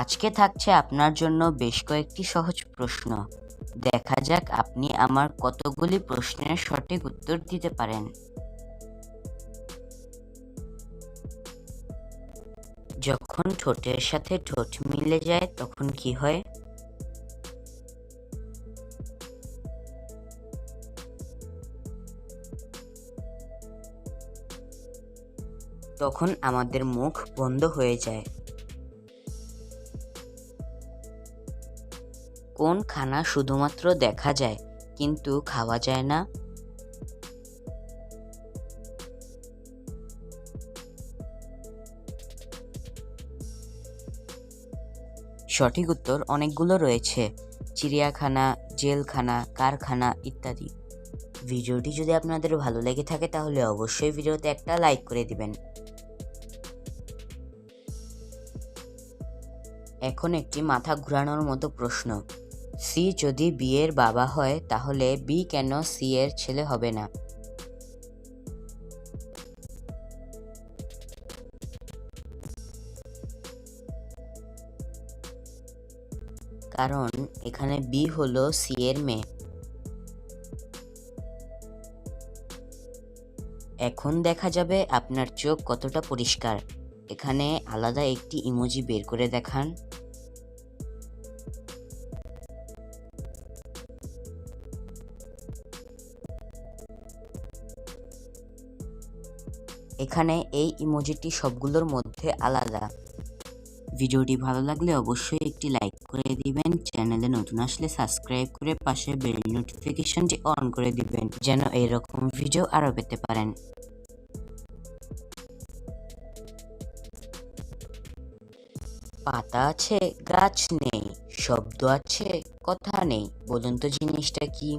আজকে থাকছে আপনার জন্য বেশ কয়েকটি সহজ প্রশ্ন। দেখা যাক আপনি আমার কতগুলি প্রশ্নের সঠিক উত্তর দিতে পারেন। যখন ঠোঁটের সাথে ঠোঁট মিলে যায়, তখন কি হয়? তখন আমাদের মুখ বন্ধ হয়ে যায়। কোন খানা শুধুমাত্র দেখা যায়, কিন্তু খাওয়া যায় না? সঠিক উত্তর অনেকগুলো রয়েছে। চিড়িয়াখানা, জেলখানা, কারখানা ইত্যাদি। ভিডিওটি যদি আপনাদের ভালো লেগে থাকে তাহলে অবশ্যই ভিডিওতে একটা লাইক করে দিবেন। এখন একটি মাথা ঘোরানোর মতো প্রশ্ন। সি যদি বি এর বাবা হয়, তাহলে বি কেন সি এর ছেলে হবে না? কারণ এখানে বি হলো সি এর মেয়ে। এখন দেখা যাবে আপনার চোখ কতটা পরিষ্কার। এখানে আলাদা একটি ইমোজি বের করে দেখান। এখানে এই ইমোজিটি সবগুলোর মধ্যে আলাদা। ভিডিওটি ভালো লাগলে অবশ্যই একটি লাইক করে দিবেন, চ্যানেলে নতুন আসলে সাবস্ক্রাইব করে পাশে বেল নোটিফিকেশনটি অন করে দিবেন, যেন এরকম ভিডিও আরও পেতে পারেন। পাতা আছে, গাছ নেই, শব্দ আছে, কথা নেই, বলুন তো জিনিসটা কি?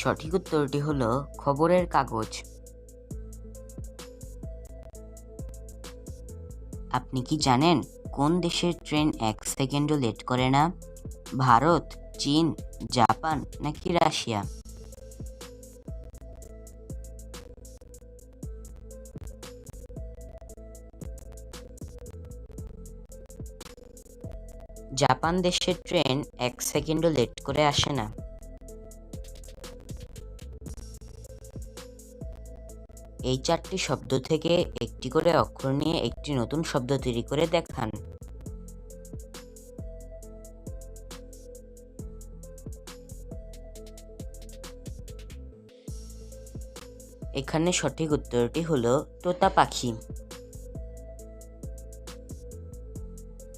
সঠিক উত্তরটি হলো খবরের কাগজ। আপনি কি জানেন কোন দেশের ট্রেন এক সেকেন্ডও লেট করে না? ভারত, চীন, জাপান নাকি রাশিয়া? জাপান দেশের ট্রেন এক সেকেন্ডও লেট করে আসে না। এই চারটি শব্দ থেকে একটি করে অক্ষর নিয়ে একটি নতুন শব্দ তৈরি করে দেখান। এখানে সঠিক উত্তরটি হলো তোতা পাখি।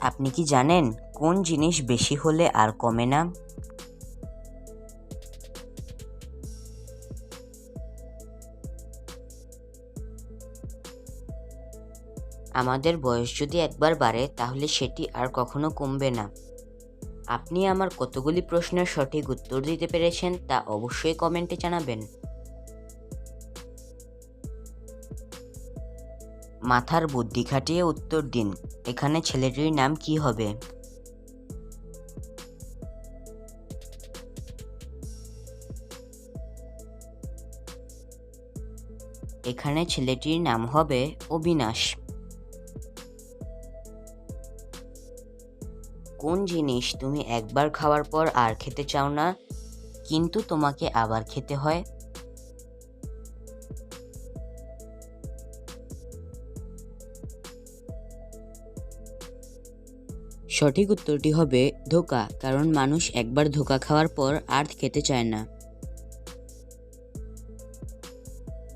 আপনি কি জানেন কোন জিনিস বেশি হলে আর কমে না? আমাদের বয়স যদি একবার বাড়ে, তাহলে সেটি আর কখনো কমবে না। আপনি আমার কতগুলি প্রশ্নের সঠিক উত্তর দিতে পেরেছেন, তা অবশ্যই কমেন্টে জানাবেন। মাথার বুদ্ধি খাটিয়ে উত্তর দিন, এখানে ছেলেটির নাম কি হবে? এখানে ছেলেটির নাম হবে অবিনাশ। কোন জিনিস তুমি একবার খাওয়ার পর আর খেতে চাও না, কিন্তু তোমাকে আবার খেতে হয়? সঠিক উত্তরটি হবে ধোকা, কারণ মানুষ একবার ধোকা খাওয়ার পর আর খেতে চায় না।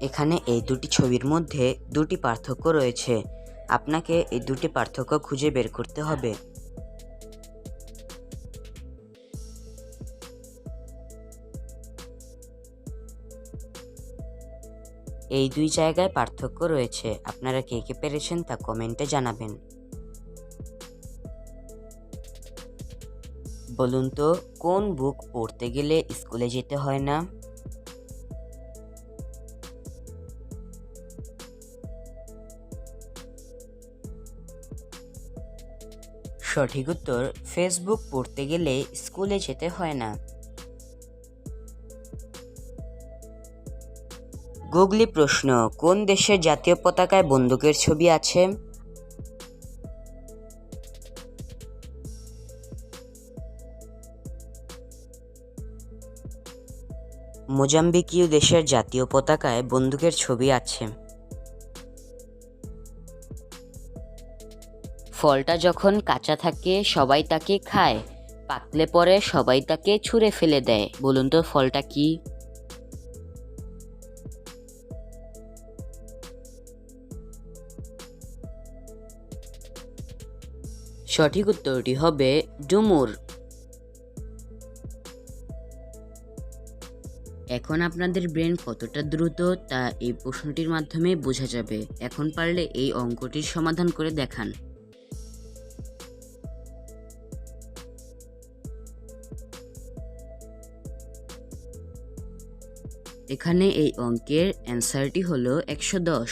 এখানে এই দুটি ছবির মধ্যে দুটি পার্থক্য রয়েছে। আপনাকে এই দুটি পার্থক্য খুঁজে বের করতে হবে। এই দুই জায়গায় পার্থক্য রয়েছে। আপনারা কে কে পেরেছেন তা কমেন্টে জানাবেন। বলুন তো, কোন বুক পড়তে গেলে স্কুলে যেতে হয় না? সঠিক উত্তর, ফেসবুক পড়তে গেলে স্কুলে যেতে হয় না। গুগলি প্রশ্ন, কোন দেশের জাতীয় পতাকায় বন্দুকের ছবি আছে? মোজাম্বিকীয় দেশের জাতীয় পতাকায় বন্দুকের ছবি আছে। ফলটা যখন কাঁচা থাকে, সবাই তাকে খায়। পাকলে পরে সবাই তাকে ছুঁড়ে ফেলে দেয়। বলুন তো, ফলটা কি? সঠিক উত্তরটি হবে ডুমুর। এখন আপনাদের ব্রেন কতটা দ্রুত তা এই প্রশ্নটির মাধ্যমে বোঝা যাবে। এখন পারলে এই অঙ্কটির সমাধান করে দেখান। এখানে এই অঙ্কের অ্যান্সারটি হলো একশো দশ।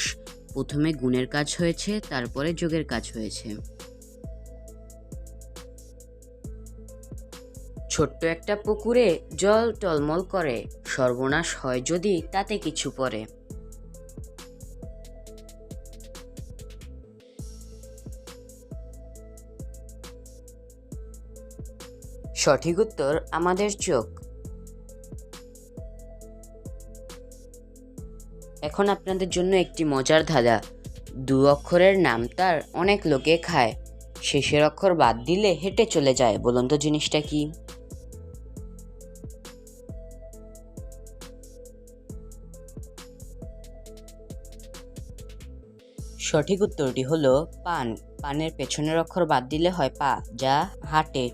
প্রথমে গুণের কাজ হয়েছে, তারপরে যোগের কাজ হয়েছে। ছোট্ট একটা পুকুরে জল টলমল করে। সর্বনাশ হয় যদি তাতে কিছু পড়ে। সঠিক উত্তর আমাদের চোখ। এখন আপনাদের জন্য একটি মজার ধাঁধা। দু অক্ষরের নাম তার অনেক লোকে খায়। শেষের অক্ষর বাদ দিলে হেঁটে চলে যায়। বলুন তো জিনিসটা কি? সঠিক উত্তরটি হলো পান। পানের পেছনের অক্ষর বাদ দিলে হয় পা, যা হাঁটে।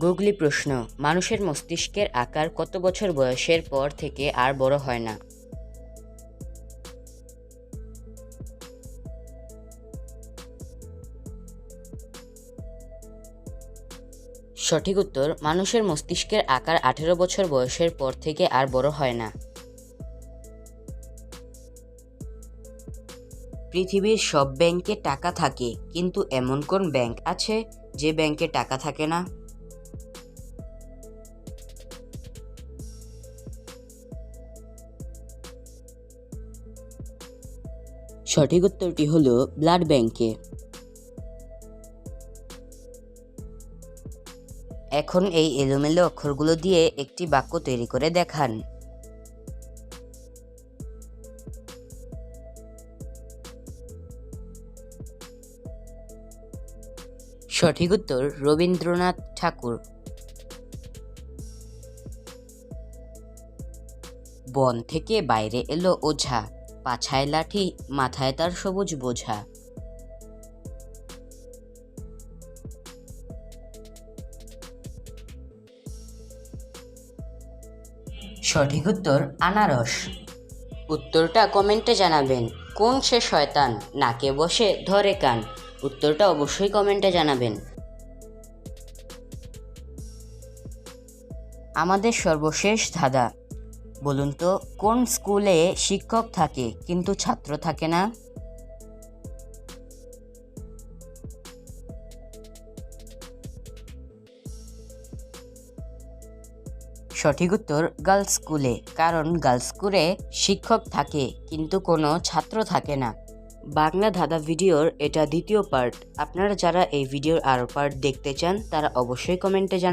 গুগলি প্রশ্ন, মানুষের মস্তিষ্কের আকার কত বছর বয়সের পর থেকে আর বড় হয় না? সঠিক উত্তর, মানুষের মস্তিষ্কের আকার আঠেরো বছর বয়সের পর থেকে আর বড় হয় না। পৃথিবীর সব ব্যাংকে টাকা থাকে, কিন্তু এমন কোন ব্যাংক আছে যে ব্যাংকে টাকা থাকে না? সঠিক উত্তরটি হলো ব্লাড ব্যাংকে। এখন এই এলোমেলো অক্ষরগুলো দিয়ে একটি বাক্য তৈরি করে দেখান। সঠিক উত্তর রবীন্দ্রনাথ ঠাকুর। বন থেকে বাইরে এলো ওঝা, পাছায় লাঠি, মাথায় তার সবুজ বোঝা। সঠিক উত্তর আনারস। উত্তরটা কমেন্টে জানাবেন, কোন সে শয়তান, নাকে বসে ধরে কান। উত্তরটা অবশ্যই কমেন্টে জানাবেন। আমাদের সর্বশেষ ধাঁধা, বলুন তো, কোন স্কুলে শিক্ষক থাকে কিন্তু ছাত্র থাকে না? সঠিক উত্তর, গার্লস স্কুলে, কারণ গার্লস স্কুলে শিক্ষক থাকে কিন্তু কোনো ছাত্র থাকে না। বাংলা ধাঁধা ভিডিওর এটা দ্বিতীয় পার্ট আপনারা যারা এই ভিডিওর আরও পার্ট দেখতে চান, তারা অবশ্যই কমেন্টে জানান